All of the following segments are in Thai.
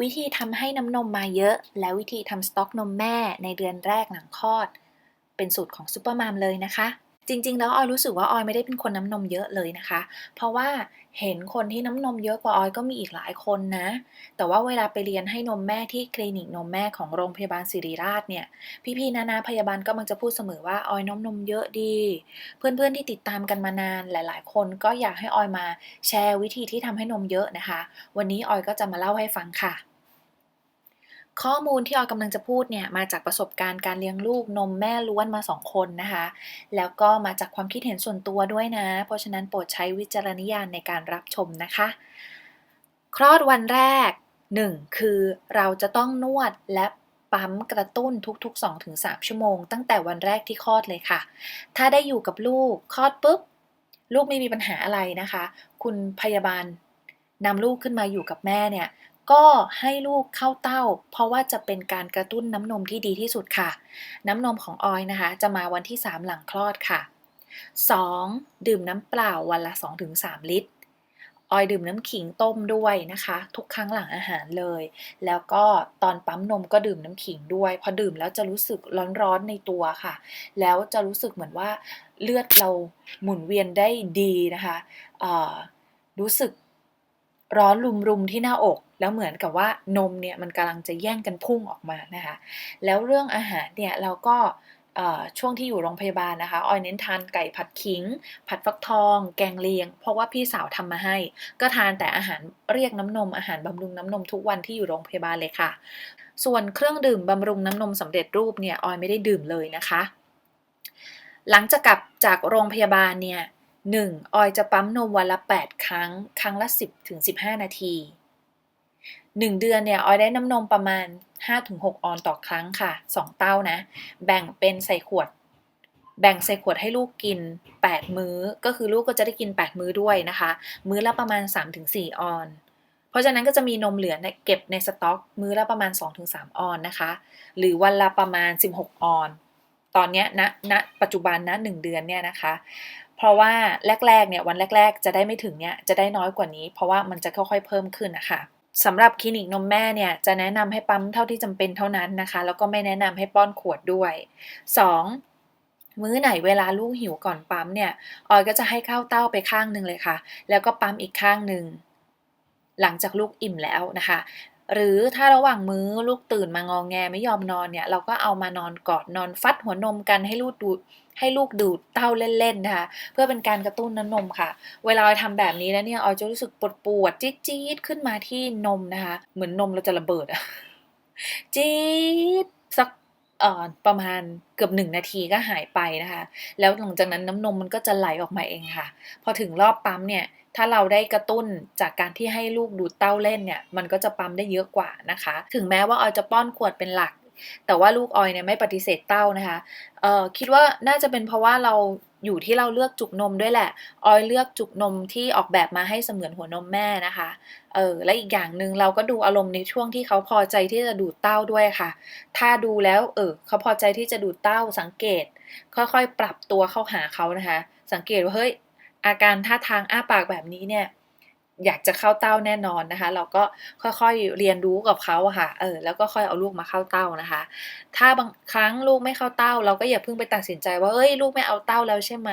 วิธีทำให้น้ำนมมาเยอะ และวิธีทำสต็อกนมแม่ในเดือนแรกหลังคลอด เป็นสูตรของซูเปอร์มามเลยนะคะ จริง ๆ แล้วออยรู้สึกว่าออยไม่ได้เป็นคนน้ำนมเยอะเลยนะคะ เพราะว่าเห็นคนที่น้ำนมเยอะกว่าออยก็มีอีกหลายคนนะ แต่ว่าเวลาไปเรียนให้นมแม่ที่คลินิกนมแม่ของโรงพยาบาลศิริราชเนี่ย พี่ๆนานาพยาบาลก็มักจะพูดเสมอว่าออยน้ำนมเยอะดี เพื่อนๆที่ติดตามกันมานานหลาย ๆ คนก็อยากให้ออยมาแชร์วิธีที่ทำให้นมเยอะนะคะ วันนี้ออยก็จะมาเล่าให้ฟังค่ะ ข้อมูลที่ออยกำลังจะพูดเนี่ยมาจากประสบการณ์การเลี้ยงลูกนมแม่ล้วนมาสองคนนะคะ แล้วก็มาจากความคิดเห็นส่วนตัวด้วยนะ เพราะฉะนั้นโปรดใช้วิจารณญาณในการรับชมนะคะ คลอดวันแรก 1. คือเราจะต้องนวดและปั๊มกระตุ้นทุกๆ 2-3 ชั่วโมง ตั้งแต่วันแรกที่คลอดเลยค่ะ ถ้าได้อยู่กับลูกคลอดปุ๊บ ลูกไม่มีปัญหาอะไรนะคะ คุณพยาบาลนำลูกขึ้นมาอยู่กับแม่เนี่ย ก็ให้ลูกเข้าเต้า เพราะว่าจะเป็นการกระตุ้นน้ำนมที่ดีที่สุดค่ะ น้ำนมของออยนะคะ จะมาวันที่ 3 หลังคลอดค่ะ 2. ดื่มน้ำเปล่าวันละ 2-3 ลิตร ออยดื่มน้ำขิงต้มด้วยนะคะ ทุกครั้งหลังอาหารเลย แล้วก็ตอนปั๊มนมก็ดื่มน้ำขิงด้วย พอดื่มแล้วจะรู้สึกร้อนๆในตัวค่ะ แล้วจะรู้สึกเหมือนว่าเลือดเราหมุนเวียนได้ดีนะคะรู้สึกร้อนรุมๆที่หน้าอก แล้วเหมือนกับว่านมเนี่ยมันกำลังจะแย่งกันพุ่งออกมานะคะ แล้วเรื่องอาหารเนี่ยเราก็ช่วงที่อยู่โรงพยาบาลนะคะออยเน้นทานไก่ผัดขิง ผัดฟักทอง แกงเลียง เพราะว่าพี่สาวทำมาให้ ก็ทานแต่อาหารเรียกน้ำนมอาหารบำรุงน้ำนมทุกวันที่อยู่โรงพยาบาลเลยค่ะ ส่วนเครื่องดื่มบำรุงน้ำนมสำเร็จรูปเนี่ยออยไม่ได้ดื่มเลยนะคะ หลังจากกลับจากโรงพยาบาลเนี่ยหนึ่งออยจะปั๊มนมวันละ 8 ครั้ง ครั้งละ 10ถึง15 นาที 1 เดือนเนี่ยออยได้น้ำนมประมาณ 5-6 ออนต่อครั้งค่ะ 2 เต้านะ แบ่งเป็นใส่ขวด แบ่งใส่ขวดให้ลูกกิน 8 มื้อ ก็คือลูกก็จะได้กิน 8 มื้อด้วยนะคะ มื้อละประมาณ 3-4 ออน เพราะฉะนั้นก็จะมีนมเหลือเก็บในสต็อก มื้อละประมาณ 2-3 ออนนะคะ หรือวันละประมาณ 16 ออนตอนเนี้ยณณปัจจุบันนะ1เดือนเนี่ยนะคะ เพราะว่าแรกๆเนี่ยวันแรก ๆ จะได้ไม่ถึงเนี่ยจะได้น้อยกว่านี้ เพราะว่ามันจะค่อยๆเพิ่มขึ้นนะคะ สำหรับคลินิกนมแม่เนี่ยจะแนะนำให้ปั๊มเท่าที่จำเป็นเท่านั้นนะคะ แล้วก็ไม่แนะนำให้ป้อนขวดด้วย 2. มื้อไหนเวลาลูกหิวก่อนปั๊มเนี่ยออยก็จะให้ข้าวเต้าไปข้างหนึ่งเลยค่ะ แล้วก็ปั๊มอีกข้างหนึ่งหลังจากลูกอิ่มแล้วนะคะ หรือถ้าระหว่างมื้อลูกตื่นมางองแงไม่ยอมนอนเนี่ย เราก็เอามานอนกอดนอนฟัดหัวนมกันให้ลูกดูด ให้ลูกดูดเต้าเล่นๆนะคะเพื่อเป็นการกระตุ้นน้ำนมค่ะ เวลาออยทำแบบนี้แล้วเนี่ยออยจะรู้สึกปวดปวดๆจี๊ดๆขึ้นมาที่นมนะคะ เหมือนนมเราจะระเบิดอะจี๊ดสักประมาณเกือบหนึ่งนาทีก็หายไปนะคะ แล้วหลังจากนั้นน้ำนมมันก็จะไหลออกมาเองค่ะ พอถึงรอบปั๊มเนี่ย ถ้าเราได้กระตุ้นจากการที่ให้ลูกดูดเต้าเล่นเนี่ย มันก็จะปั๊มได้เยอะกว่านะคะ ถึงแม้ว่าออยจะป้อนขวดเป็นหลัก แต่ว่าลูกออยเนี่ยไม่ปฏิเสธเต้านะคะเอ่อคิดว่าน่าจะเป็นเพราะว่าเราอยู่ที่เราเลือกจุกนมด้วยแหละ ออยเลือกจุกนมที่ออกแบบมาให้เสมือนหัวนมแม่นะคะ เออ และอีกอย่างหนึ่งเราก็ดูอารมณ์ในช่วงที่เขาพอใจที่จะดูดเต้าด้วยค่ะ ถ้าดูแล้ว เออ เขาพอใจที่จะดูดเต้าสังเกต ค่อยๆ ปรับตัวเข้าหาเขานะคะ สังเกตว่าเฮ้ย อาการท่าทางอ้าปากแบบนี้เนี่ย อยากจะเข้าเต้าแน่นอนนะคะ เราก็ค่อยๆเรียนรู้กับเขาอะค่ะเออแล้วก็ค่อยเอาลูกมาเข้าเต้านะคะ ถ้าบางครั้งลูกไม่เข้าเต้า เราก็อย่าเพิ่งไปตัดสินใจว่าเอ้ยลูกไม่เอาเต้าแล้วใช่ไหม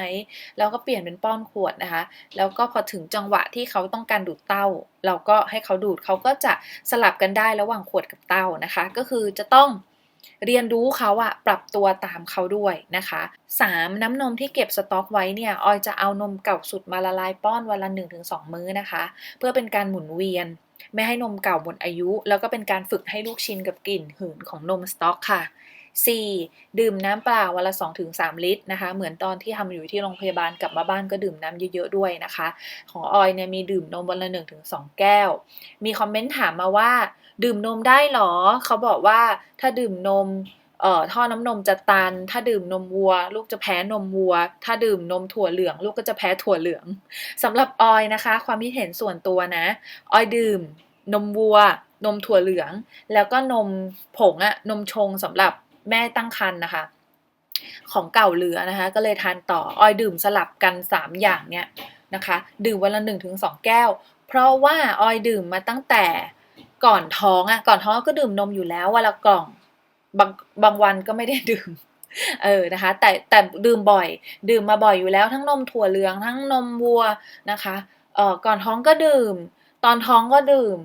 เราก็เปลี่ยนเป็นป้อนขวดนะคะ แล้วก็พอถึงจังหวะที่เขาต้องการดูดเต้า เราก็ให้เขาดูดเขาก็จะสลับกันได้ระหว่างขวดกับเต้านะคะ ก็คือจะต้อง เรียนรู้เขาอะปรับตัวตามเขาด้วยนะคะ 3. น้ำนมที่เก็บสต็อกไว้เนี่ยออยจะเอานมเก่าสุดมาละลายป้อนวันละ 1-2 มื้อนะคะ เพื่อเป็นการหมุนเวียน ไม่ให้นมเก่าหมดอายุ แล้วก็เป็นการฝึกให้ลูกชินกับกลิ่นหืนของนมสต็อกค่ะ 4. ดื่มน้ำเปล่าวันละ 2-3 ลิตรนะคะ เหมือนตอนที่ทำอยู่ที่โรงพยาบาลกลับมาบ้านก็ดื่มน้ำเยอะๆด้วยนะคะ ของออยเนี่ยมีดื่มนมวันละ 1-2 แก้ว มีคอมเมนต์ถามมาว่า ดื่มนมได้หรอ เขาบอกว่าถ้าดื่มนมเอ่อท่อน้ำนมจะตัน ถ้าดื่มนมวัว ลูกจะแพ้นมวัว ถ้าดื่มนมถั่วเหลือง ลูกก็จะแพ้ถั่วเหลืองสำหรับออยนะคะ ความคิดเห็นส่วนตัวนะ ออยดื่ม นมวัว นมถั่วเหลือง แล้วก็นมผงอะนมชงสำหรับ แม่ตั้งครรภ์นะคะ ของเก่าเหลือนะคะ ก็เลยทานต่อออยดื่มสลับกัน 3 อย่างเนี่ยนะคะ ดื่มวันละ1-2แก้ว เพราะว่าออยดื่มมาตั้งแต่ก่อนท้องอะก่อนท้องก็ดื่มนมอยู่แล้ววันละกล่องบางบางวันก็ไม่ได้ดื่มเออนะคะ แต่แต่ดื่มบ่อย ดื่มมาบ่อยอยู่แล้วทั้งนมถั่วเหลืองทั้งนมวัวนะคะเอ่อก่อนท้องก็ดื่ม ตอนท้องก็ดื่ม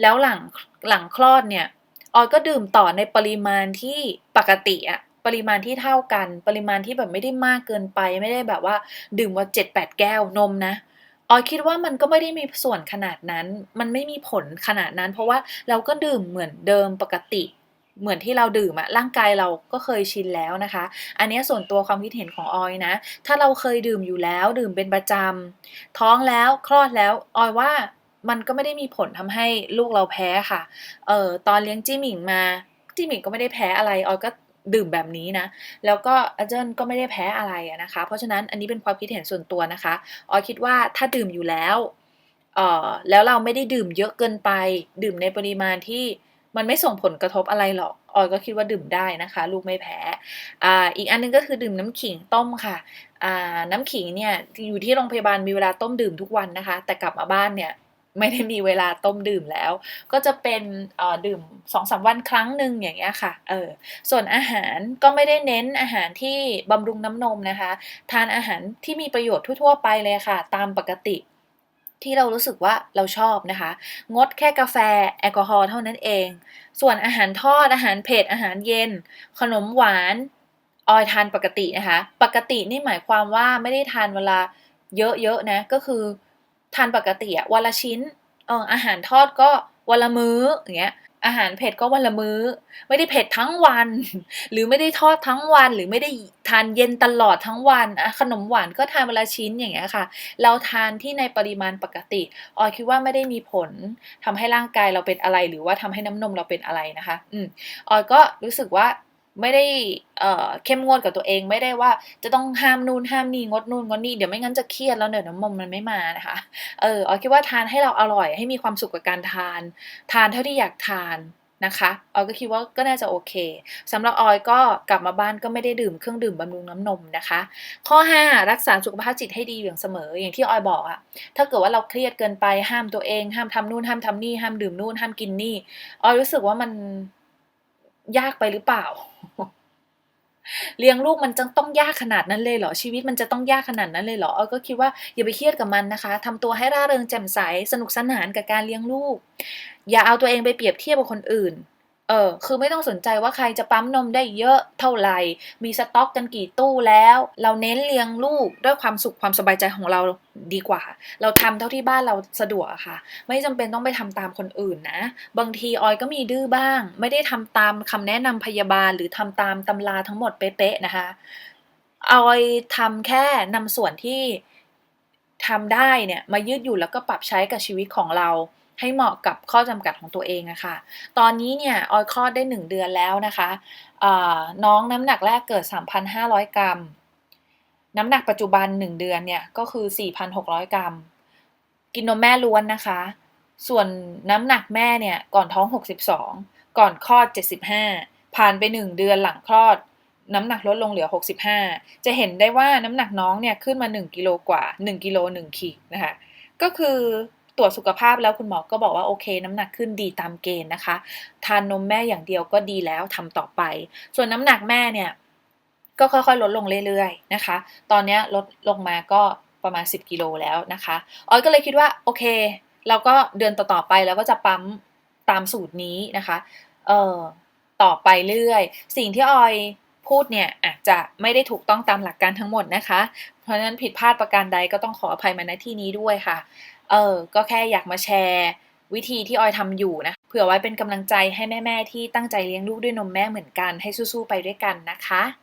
แล้วหลังหลังคลอดเนี่ย ออยก็ดื่มต่อในปริมาณที่ปกติอะปริมาณที่เท่ากัน ปริมาณที่แบบไม่ได้มากเกินไป ไม่ได้แบบว่า ดื่มว่าเจ็ดแปดแก้วนมนะออยคิดว่ามันก็ไม่ได้มีส่วนขนาดนั้น มันไม่มีผลขนาดนั้น เพราะว่าเราก็ดื่มเหมือนเดิมปกติ เหมือนที่เราดื่มอะร่างกายเราก็เคยชินแล้วนะคะ อันนี้ส่วนตัวความคิดเห็นของออยนะ ถ้าเราเคยดื่มอยู่แล้ว ดื่มเป็นประจำท้องแล้วคลอดแล้วออยว่า มันก็ไม่ได้มีผลทำให้ลูกเราแพ้ค่ะ เออตอนเลี้ยงจี้หมิงมาจี้หมิงก็ไม่ได้แพ้อะไรออยก็ดื่มแบบนี้นะ แล้วก็อาเจนก็ไม่ได้แพ้อะไรนะคะ เพราะฉะนั้นอันนี้เป็นความคิดเห็นส่วนตัวนะคะออยคิดว่าถ้าดื่มอยู่แล้วเออแล้วเราไม่ได้ดื่มเยอะเกินไป ดื่มในปริมาณที่มันไม่ส่งผลกระทบอะไรหรอกออยก็คิดว่าดื่มได้นะคะ ลูกไม่แพ้อ่าอีกอันนึงก็คือดื่มน้ำขิงต้มค่ะอ่าน้ำขิงเนี่ยอยู่ที่โรงพยาบาลมีเวลาต้มดื่มทุกวันนะคะ แต่กลับมาบ้านเนี่ย ไม่ได้มีเวลาต้มดื่มแล้ว ก็จะเป็นดื่มสองสาวันครั้งหนึ่งอย่างเงี้ยค่ะเออส่วนอาหารก็ไม่ได้เน้นอาหารที่บำรุงน้ำนมนะคะ ทานอาหารที่มีประโยชน์ทั่วๆไปเลยค่ะ ตามปกติที่เรารู้สึกว่าเราชอบนะคะ งดแค่กาแฟแอลกอฮอล์เท่านั้นเอง ส่วนอาหารทอดอาหารเผ็ดอาหารเย็น ขนมหวานออยทานปกตินะคะ ปกตินี่หมายความว่าไม่ได้ทานเวลาเยอะๆนะก็คือ ทานปกติอะวันละชิ้นเอออาหารทอดก็วันละมื้ออย่างเงี้ยอาหารเผ็ดก็วันละมื้อ ไม่ได้เผ็ดทั้งวัน หรือไม่ได้ทอดทั้งวัน หรือไม่ได้ทานเย็นตลอดทั้งวันขนมหวานก็ทานวันละชิ้นอย่างเงี้ยค่ะ เราทานที่ในปริมาณปกติออยคิดว่าไม่ได้มีผลทำให้ร่างกายเราเป็นอะไร หรือว่าทำให้น้ำนมเราเป็นอะไรนะคะ อืมออยก็รู้สึกว่า ไม่ได้เอ่อเข้มงวดกับตัวเองไม่ได้ว่าจะต้องห้ามนู่นห้ามนี่งดนู่นงดนี่เดี๋ยวไม่งั้นจะเครียดแล้วเดี๋ยวน้ำนมมันไม่มานะคะเออออยคิดว่าทานให้เราอร่อยให้มีความสุขกับการทาน ทานเท่าที่อยากทานนะคะออยก็คิดว่าก็น่าจะโอเคสำหรับออยก็กลับมาบ้านก็ไม่ได้ดื่มเครื่องดื่มบำรุงน้ำนมนะคะ ข้อ 5 รักษาสุขภาพจิตให้ดีอย่างเสมออย่างที่ออยบอกอะถ้าเกิดว่าเราเครียดเกินไปห้ามตัวเอง ห้ามทำนู่นห้ามทำนี่ห้ามดื่มนู่นห้ามกินนี่ออยรู้สึกว่ามัน ยากไปหรือเปล่า เลี้ยงลูกมันจะต้องยากขนาดนั้นเลยเหรอ ชีวิตมันจะต้องยากขนาดนั้นเลยเหรอออก็คิดว่าอย่าไปเครียดกับมันนะคะทำตัวให้ร่าเริงแจ่มใสสนุกสนานกับการเลี้ยงลูก อย่าเอาตัวเองไปเปรียบเทียบกับคนอื่น เออคือไม่ต้องสนใจว่าใครจะปั๊มนมได้เยอะเท่าไหร่ มีสต็อกกันกี่ตู้แล้ว เราเน้นเลี้ยงลูกด้วยความสุขความสบายใจของเราดีกว่า เราทำเท่าที่บ้านเราสะดวกค่ะ ไม่จำเป็นต้องไปทำตามคนอื่นนะ บางทีออยก็มีดื้อบ้าง ไม่ได้ทำตามคำแนะนำพยาบาล หรือทำตามตำราทั้งหมดเป๊ะๆนะคะออยทำแค่นำส่วนที่ทำได้เนี่ยมายืดอยู่แล้วก็ปรับใช้กับชีวิตของเรา ให้เหมาะกับข้อจำกัดของตัวเองอะค่ะ ตอนนี้เนี่ยออยคลอดได้ 1 เดือนแล้วนะคะน้องน้ำหนักแรกเกิด 3,500 กรัม น้ำหนักปัจจุบัน 1 เดือนเนี่ยก็คือ 4,600 กรัม กินนมแม่ล้วนนะคะ ส่วนน้ำหนักแม่เนี่ยก่อนท้อง 62 ก่อนคลอด 75 ผ่านไป 1 เดือนหลังคลอดน้ำหนักลดลงเหลือ 65 จะเห็นได้ว่าน้ำหนักน้องเนี่ยขึ้นมา 1 กิโลกว่า 1 กิโล 1 ขีดนะคะ ก็คือ ตรวจสุขภาพแล้วคุณหมอก็บอกว่าโอเค น้ำหนักขึ้นดีตามเกณฑ์นะคะ ทานนมแม่อย่างเดียวก็ดีแล้วทำต่อไป ส่วนน้ำหนักแม่เนี่ยก็ค่อยๆ ลดลงเรื่อยๆนะคะ ตอนนี้ลดลงมาก็ประมาณ 10 กิโลแล้วนะคะออยก็เลยคิดว่าโอเคเราก็เดือนต่อๆไปแล้วก็จะปั๊มตามสูตรนี้นะคะเอ่อต่อไปเรื่อย สิ่งที่ออยพูดเนี่ยอาจจะไม่ได้ถูกต้องตามหลักการทั้งหมดนะคะ เพราะฉะนั้นผิดพลาดประการใดก็ต้องขออภัยมาในที่นี้ด้วยค่ะ เออ ก็แค่อยากมาแชร์วิธีที่ออยทำอยู่นะ เผื่อไว้เป็นกำลังใจให้แม่ ๆ ที่ตั้งใจเลี้ยงลูกด้วยนมแม่เหมือนกัน ให้สู้ๆไปด้วยกันนะคะ